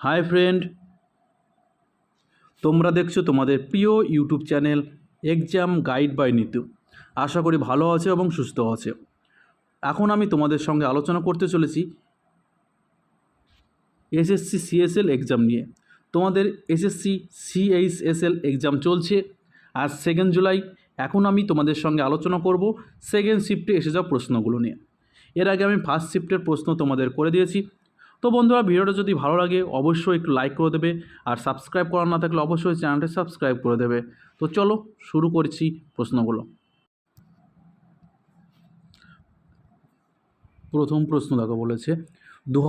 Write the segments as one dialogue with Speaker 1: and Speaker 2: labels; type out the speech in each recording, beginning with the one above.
Speaker 1: Hi friend. তোমরা দেখছ তোমাদের প্রিয় YouTube channel exam guide by Nitu. আশা করি ভালো আছে এবং সুস্থ আছে। এখন আমি তোমাদের সঙ্গে আলোচনা করতে চলেছি এসএসসি সিএসএল এক্সাম নিয়ে। তোমাদের এসএসসি সিএইচএসএল এক্সাম চলছে আজ সেকেন্ড জুলাই। এখন আমি তোমাদের সঙ্গে আলোচনা করব সেকেন্ড শিফটে এসে যাওয়া প্রশ্নগুলো নিয়ে। এর আগে আমি ফার্স্ট শিফটের প্রশ্ন তোমাদের করে দিয়েছি। তো বন্ধুরা, ভিডিওটা যদি ভালো লাগে, অবশ্যই একটু লাইক করে দেবে আর সাবস্ক্রাইব করা না থাকলে অবশ্যই চ্যানেলটি সাবস্ক্রাইব করে দেবে। তো চলো, শুরু করছি প্রশ্নগুলো। প্রথম প্রশ্ন দেখো বলেছে দু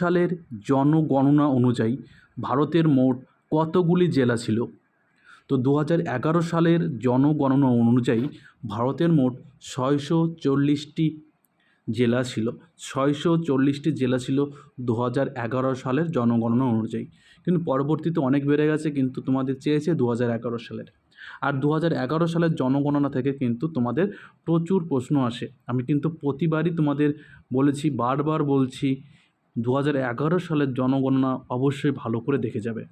Speaker 1: সালের জনগণনা অনুযায়ী ভারতের মোট কতগুলি জেলা ছিল? তো দু সালের জনগণনা অনুযায়ী ভারতের মোট ছয়শো চল্লিশটি জেলা ছিল। ছয়শো চল্লিশটি জেলা ছিল দু হাজার এগারো সালের জনগণনা অনুযায়ী। কিন্তু পরবর্তীতে অনেক বেড়ে গেছে, কিন্তু তোমাদের চেয়েছে দু হাজার এগারো সালের। আর দু হাজার এগারো সালের জনগণনা থেকে কিন্তু তোমাদের প্রচুর প্রশ্ন আসে। আমি কিন্তু প্রতিবারই তোমাদের বলেছি, বারবার বলছি দু হাজার এগারো সালের জনগণনা অবশ্যই ভালো করে দেখে যাবে।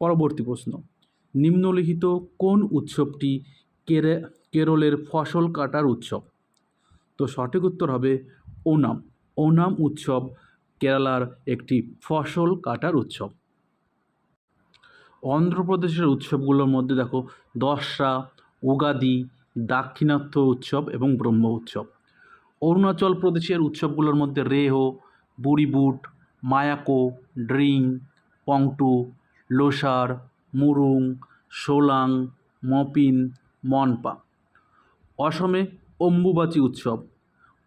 Speaker 1: পরবর্তী প্রশ্ন, নিম্নলিখিত কোন উৎসবটি কেরে, কেরলের ফসল কাটার উৎসব? তো সঠিক উত্তর হবে ওনাম। ওনাম উৎসব কেরালার একটি ফসল কাটার উৎসব। অন্ধ্রপ্রদেশের উৎসবগুলোর মধ্যে দেখো দশরা উগাদি, দাক্ষিণাত্য উৎসব এবং ব্রহ্ম উৎসব। অরুণাচল প্রদেশের উৎসবগুলোর মধ্যে রেহো, বুড়িবুট, মায়াকো, ড্রিং, পংটু, লোসার, মুরুং, সোলাং, মপিন, মনপা। অসমে অম্বুবাচী উৎসব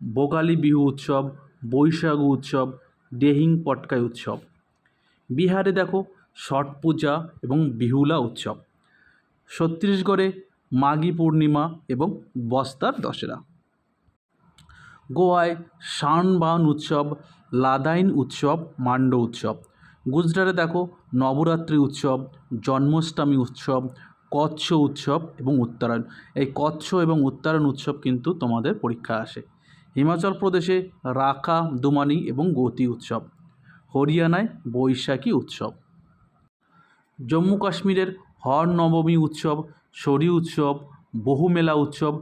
Speaker 1: বোগালি বিহু উৎসব বৈশাখু উৎসব দেহিং পটকাই উৎসব। বিহারে দেখো ছট পূজা এবং বিহুলা উৎসব। ছত্তিশগড়ে মাঘী পূর্ণিমা এবং বস্তার দশেরা গোয়ায় শানবান উৎসব, লাদাইন উৎসব, মান্ড উৎসব। গুজরাটে দেখো নবরাত্রি উৎসব, জন্মাষ্টমী উৎসব কচ্ছ উৎসব এবং উত্তরায়ণ। এই কচ্ছ এবং উত্তরায়ণ উৎসব কিন্তু তোমাদের পরীক্ষা আসে। হিমাচল প্রদেশে রাখা, দুমানি এবং গতি উৎসব। হরিয়ানায় বৈশাখী উৎসব। জম্মু কাশ্মীরের হর নবমী উৎসব শরী উৎসব, বহুমেলা উৎসব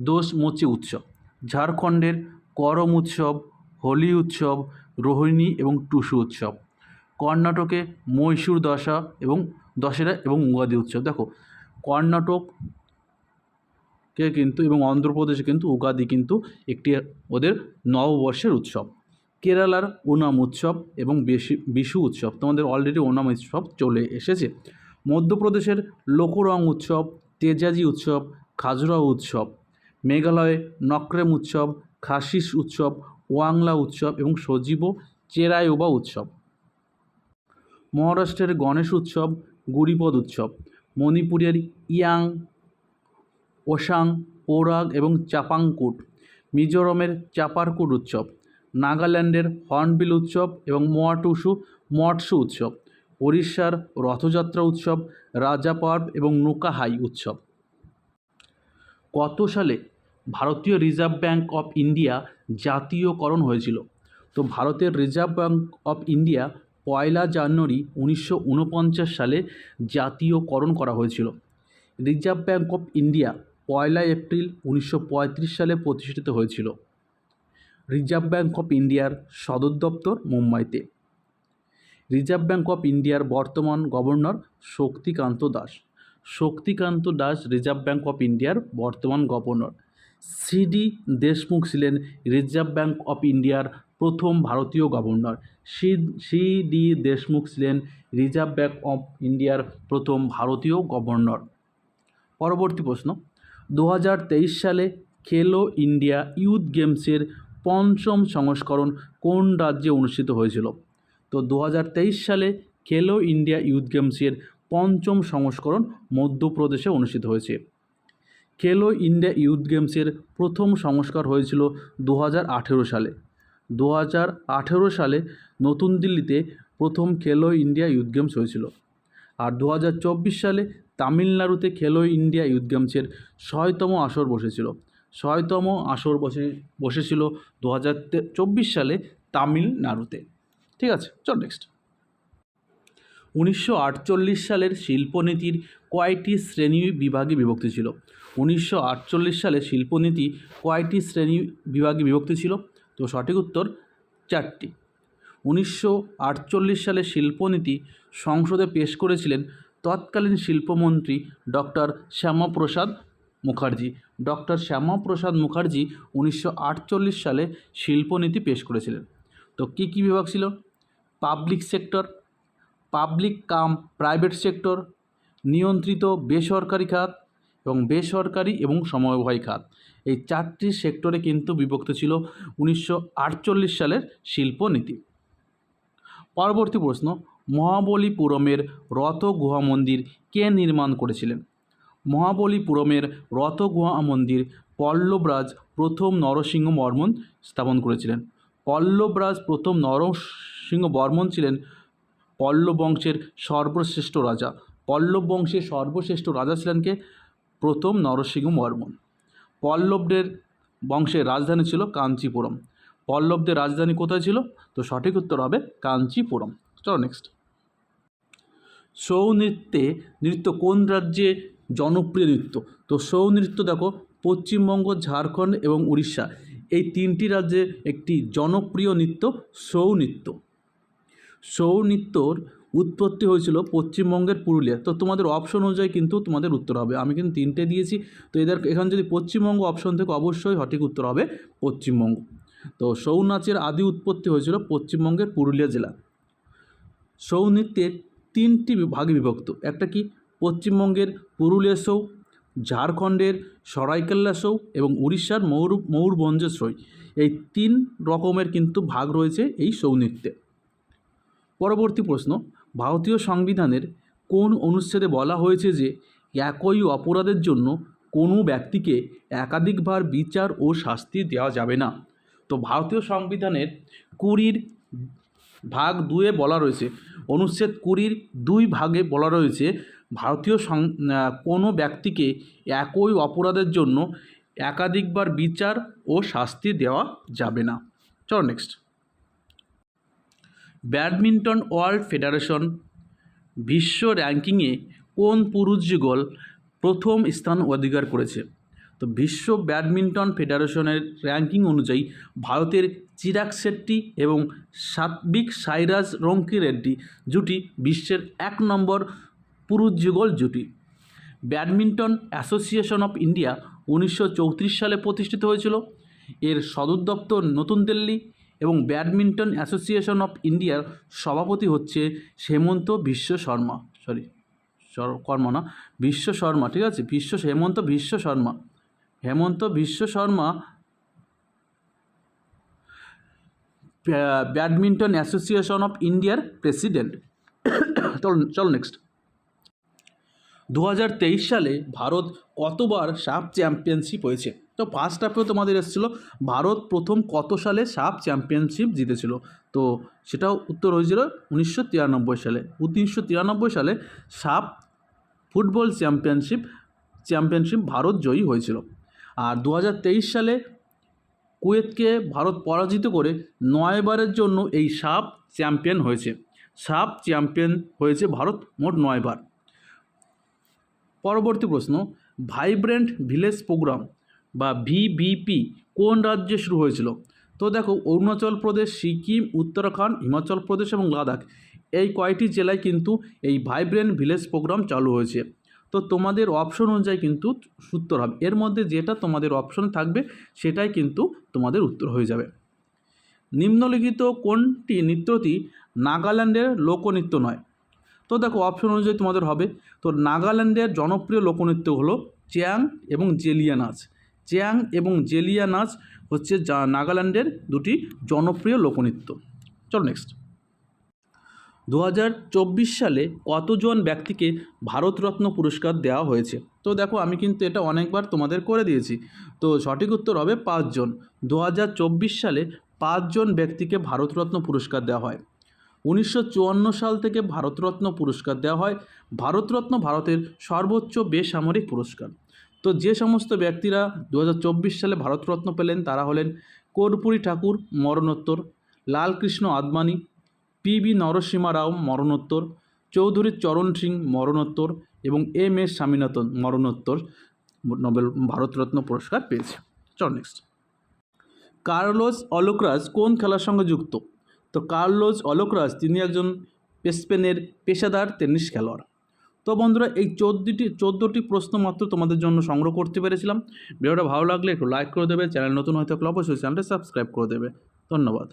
Speaker 1: দোষমোচি উৎসব। ঝাড়খণ্ডের করম উৎসব, হোলি উৎসব, রোহিণী এবং টুসু উৎসব। কর্ণাটকে মহীশূর দশা এবং দশেরা এবং উগাদি উৎসব। দেখো, কর্ণাটককে কিন্তু এবং অন্ধ্রপ্রদেশে কিন্তু উগাদি কিন্তু একটি ওদের নববর্ষের উৎসব। কেরালার ওনাম উৎসব এবং বেশি, বিশু উৎসব, তোমাদের অলরেডি ওনাম উৎসব চলে এসেছে। মধ্যপ্রদেশের লোকরং উৎসব, তেজাজি উৎসব খাজুরাহ উৎসব, মেঘালয়ে নক্রেম উৎসব, খাসিস উৎসব, ওয়াংলা উৎসব এবং সজীব চেরায়োবা উৎসব। মহারাষ্ট্রের গণেশ উৎসব, গুড়িপদ উৎসব, মণিপুরের ইয়াং, ওসাং, পৌরাগ এবং চাপাংকুট, মিজোরামের চাপারকুট উৎসব, নাগাল্যান্ডের হর্নবিল উৎসব এবং মোয়াটুসু মটসু উৎসব, ওড়িশার রথযাত্রা উৎসব রাজা পার্ব এবং নুকাহাই উৎসব। কত সালে ভারতীয় রিজার্ভ ব্যাঙ্ক অফ ইন্ডিয়া জাতীয়করণ হয়েছিল? তো ভারতের রিজার্ভ ব্যাঙ্ক অফ ইন্ডিয়া পয়লা জানুয়ারি উনিশশো উনপঞ্চাশ সালে জাতীয়করণ করা হয়েছিল। রিজার্ভ ব্যাঙ্ক অফ ইন্ডিয়া পয়লা এপ্রিল উনিশশো পঁয়ত্রিশ সালে প্রতিষ্ঠিত হয়েছিল। রিজার্ভ ব্যাঙ্ক অফ ইন্ডিয়ার সদর দপ্তর মুম্বাইতে। রিজার্ভ ব্যাঙ্ক অফ ইন্ডিয়ার বর্তমান governor Shaktikanta Das. Shaktikanta Das reserve bank of ইন্ডিয়ার বর্তমান গভর্নর। সিডি দেশমুখ ছিলেন রিজার্ভ ব্যাঙ্ক অফ ইন্ডিয়ার প্রথম ভারতীয় governor. C C D Deshmukh ছিলেন রিজার্ভ ব্যাঙ্ক অফ ইন্ডিয়ার প্রথম ভারতীয় গভর্নর। পরবর্তী প্রশ্ন। দু হাজার তেইশ সালে খেলো ইন্ডিয়া ইউথ গেমসের পঞ্চম সংস্করণ কোন রাজ্যে অনুষ্ঠিত হয়েছিল? তো দু হাজার তেইশ সালে খেলো ইন্ডিয়া ইউথ গেমসের পঞ্চম সংস্করণ মধ্যপ্রদেশে অনুষ্ঠিত হয়েছে। খেলো ইন্ডিয়া ইউথ গেমসের প্রথম সংস্কার হয়েছিল দু হাজার আঠেরো সালে। দু হাজার আঠেরো সালে নতুন দিল্লিতে প্রথম খেলো ইন্ডিয়া ইউথ গেমস হয়েছিল। আর দু হাজার চব্বিশ সালে তামিলনাড়ুতে খেলো ইন্ডিয়া ইউথ গেমসের ছয়তম আসর বসেছিল। ছয়তম আসর বসে, বসেছিল দু হাজার চব্বিশ সালে তামিলনাড়ুতে। ঠিক আছে, চল নেক্সট উনিশশো আটচল্লিশ সালের শিল্পনীতির কয়টি শ্রেণি বিভাগে বিভক্তি ছিল। উনিশশো আটচল্লিশ সালে শিল্পনীতি কয়টি শ্রেণি বিভাগে বিভক্তি ছিল। তো সঠিক উত্তর চারটি। উনিশশো আটচল্লিশ সালে শিল্পনীতি সংসদে পেশ করেছিলেন তৎকালীন শিল্পমন্ত্রী ডক্টর শ্যামাপ্রসাদ মুখার্জি। ডক্টর শ্যামাপ্রসাদ মুখার্জি উনিশশো আটচল্লিশ সালে শিল্পনীতি পেশ করেছিলেন। তো কী কী বিভাগ ছিল? Public sector, public cum, private sector, নিয়ন্ত্রিত বেসরকারি খাত এবং বেসরকারি এবং সমবায় খাত। এই চারটি সেক্টরে কিন্তু বিভক্ত ছিল উনিশশো আটচল্লিশ সালের শিল্পনীতি পরবর্তী প্রশ্ন, মহাবলীপুরমের রথ গুহা মন্দির কে নির্মাণ করেছিলেন? মহাবলীপুরমের রথ গুহা মন্দির পল্লবরাজ প্রথম নরসিংহ বর্মন স্থাপন করেছিলেন। পল্লবরাজ প্রথম নরসিংহ বর্মন ছিলেন পল্লব বংশের সর্বশ্রেষ্ঠ রাজা। পল্লব বংশের সর্বশ্রেষ্ঠ রাজা ছিলেন কে? প্রথম নরসিংহ বর্মন পল্লবদের বংশের রাজধানী ছিল কাঞ্চিপুরম। পল্লবদের রাজধানী কোথায় ছিল? তো সঠিক উত্তর হবে কাঞ্চিপুরম। চলো নেক্সট ছৌ নৃত্যে নৃত্য কোন রাজ্যে জনপ্রিয় নৃত্য? তো ছৌ নৃত্য দেখো, পশ্চিমবঙ্গ, ঝাড়খণ্ড এবং উড়িষ্যা। এই তিনটি রাজ্যে একটি জনপ্রিয় নৃত্য ছৌ নৃত্য ছৌ নৃত্যর উৎপত্তি হয়েছিল পশ্চিমবঙ্গের পুরুলিয়া। তো তোমাদের অপশন অনুযায়ী কিন্তু তোমাদের উত্তর হবে। আমি কিন্তু তিনটে দিয়েছি। তো এদের, এখানে যদি পশ্চিমবঙ্গ অপশন থেকে, অবশ্যই সঠিক উত্তর হবে পশ্চিমবঙ্গ। তো ছৌ নাচের আদি উৎপত্তি হয়েছিল পশ্চিমবঙ্গের পুরুলিয়া জেলা। ছৌ নৃত্যের তিনটি ভাগে বিভক্ত। একটা কি? পশ্চিমবঙ্গের পুরুলিয়া ছৌ ঝাড়খণ্ডের সরাইকেল্লা ছৌ এবং উড়িষ্যার ময়ূর ময়ূরভঞ্জের ছৌ এই তিন রকমের কিন্তু ভাগ রয়েছে এই ছৌ নৃত্যে পরবর্তী প্রশ্ন ভারতীয় সংবিধানের কোন অনুচ্ছেদে বলা হয়েছে যে একই অপরাধের জন্য কোনো ব্যক্তিকে একাধিকবার বিচার ও শাস্তি দেওয়া যাবে না। তো ভারতীয় সংবিধানের কুড়ির ভাগ দুয়ে বলা রয়েছে, অনুচ্ছেদ কুড়ির দুই ভাগে বলা রয়েছে, ভারতীয় সং কোনো ব্যক্তিকে একই অপরাধের জন্য একাধিকবার বিচার ও শাস্তি দেওয়া যাবে না। চলো নেক্সট ব্যাডমিন্টন ওয়ার্ল্ড ফেডারেশন বিশ্ব র্যাঙ্কিংয়ে কোন পুরুষ যুগল প্রথম স্থান অধিকার করেছে? তো বিশ্ব ব্যাডমিন্টন ফেডারেশনের র্যাঙ্কিং অনুযায়ী ভারতের চিরাগ শেট্টি এবং সাত্বিক সাইরাজ রঙ্কি রেড্ডি জুটি বিশ্বের এক নম্বর পুরুষ যুগল জুটি। ব্যাডমিন্টন অ্যাসোসিয়েশন অফ ইন্ডিয়া উনিশশো চৌত্রিশ সালে প্রতিষ্ঠিত হয়েছিল। এর সদর দপ্তর নতুন দিল্লি। এবং ব্যাডমিন্টন অ্যাসোসিয়েশন অফ ইন্ডিয়ার সভাপতি হচ্ছে হেমন্ত বিশ্ব শর্মা। সরি কর্মা না, বিশ্ব শর্মা, ঠিক আছে? বিশ্ব, হেমন্ত Biswa Sarma. Himanta Biswa Sarma badminton association of ইন্ডিয়ার প্রেসিডেন্ট। চল চল নেক্সট দু হাজার তেইশ সালে ভারত কতবার সাপ চ্যাম্পিয়নশিপ হয়েছে? তো ফার্স্ট হাফেও তোমাদের এসেছিল। ভারত প্রথম কত সালে সাপ চ্যাম্পিয়নশিপ জিতেছিল? তো সেটাও উত্তর হয়েছিল উনিশশো তিরানব্বই সালে। উনিশশো তিরানব্বই সালে SAFF football championship championship Bharat জয়ী হয়েছিল। আর দু হাজার তেইশ সালে কুয়েতকে ভারত পরাজিত করে নয়বারের জন্য এই সাপ চ্যাম্পিয়ন হয়েছে। সাপ চ্যাম্পিয়ন হয়েছে ভারত মোট নয়বার। পরবর্তী প্রশ্ন ভাইব্রেন্ট ভিলেজ প্রোগ্রাম বা ভিভিপি কোন রাজ্যে শুরু হয়েছিল? তো দেখো, অরুণাচল প্রদেশ, সিকিম, উত্তরাখণ্ড, হিমাচল প্রদেশ এবং লাদাখ, এই কয়টি জেলায় কিন্তু এই ভাইব্রেন্ট ভিলেজ প্রোগ্রাম চালু হয়েছে। তো তোমাদের অপশন অনুযায়ী কিন্তু উত্তর হবে। এর মধ্যে যেটা তোমাদের অপশন থাকবে, সেটাই কিন্তু তোমাদের উত্তর হয়ে যাবে। নিম্নলিখিত কোনটি নৃত্যটি নাগাল্যান্ডের লোকনৃত্য নয়? তো দেখো, অপশন অনুযায়ী তোমাদের হবে। তো নাগাল্যান্ডের জনপ্রিয় লোকনৃত্য হলো চ্যাং এবং জেলিয়া নাচ চ্যাং এবং জেলিয়া নাচ হচ্ছে যা নাগাল্যান্ডের দুটি জনপ্রিয় লোকনৃত্য। চলো নেক্সট দু হাজার চব্বিশ সালে কতজন ব্যক্তিকে ভারতরত্ন পুরস্কার দেওয়া হয়েছে? তো দেখো, আমি কিন্তু এটা অনেকবার তোমাদের করে দিয়েছি। তো সঠিক উত্তর হবে পাঁচজন। দু হাজার চব্বিশ সালে পাঁচজন ব্যক্তিকে ভারতরত্ন পুরস্কার দেওয়া হয়। উনিশশো চুয়ান্ন সাল থেকে ভারতরত্ন পুরস্কার দেওয়া হয়। ভারতরত্ন ভারতের সর্বোচ্চ বেসামরিক পুরস্কার। তো যে সমস্ত ব্যক্তিরা দু হাজার চব্বিশ সালে ভারতরত্ন পেলেন তারা হলেন কর্পূরী ঠাকুর মরণোত্তর, লালকৃষ্ণ আদবানি পি বি নরসিমা রাও মরণোত্তর, চৌধুরী চরণ সিং মরণোত্তর এবং এম এস স্বামীনাথন মরণোত্তর নোবেল ভারতরত্ন পুরস্কার পেয়েছে। চল নেক্সট কার্লোস অলোকরাজ কোন খেলার সঙ্গে যুক্ত? তো কার্লোস অলোকরাজ, তিনি একজন স্পেনের পেশাদার টেনিস খেলোয়াড়। তো বন্ধুরা, এই চোদ্দটি চোদ্দটি প্রশ্ন মাত্র তোমাদের জন্য সংগ্রহ করতে পেরেছিলাম। ভিডিওটা ভালো লাগলে একটু লাইক করে দেবে, চ্যানেল নতুন হয়ে থাকলে অবশ্যই চ্যানেলটা সাবস্ক্রাইব করে দেবে। ধন্যবাদ।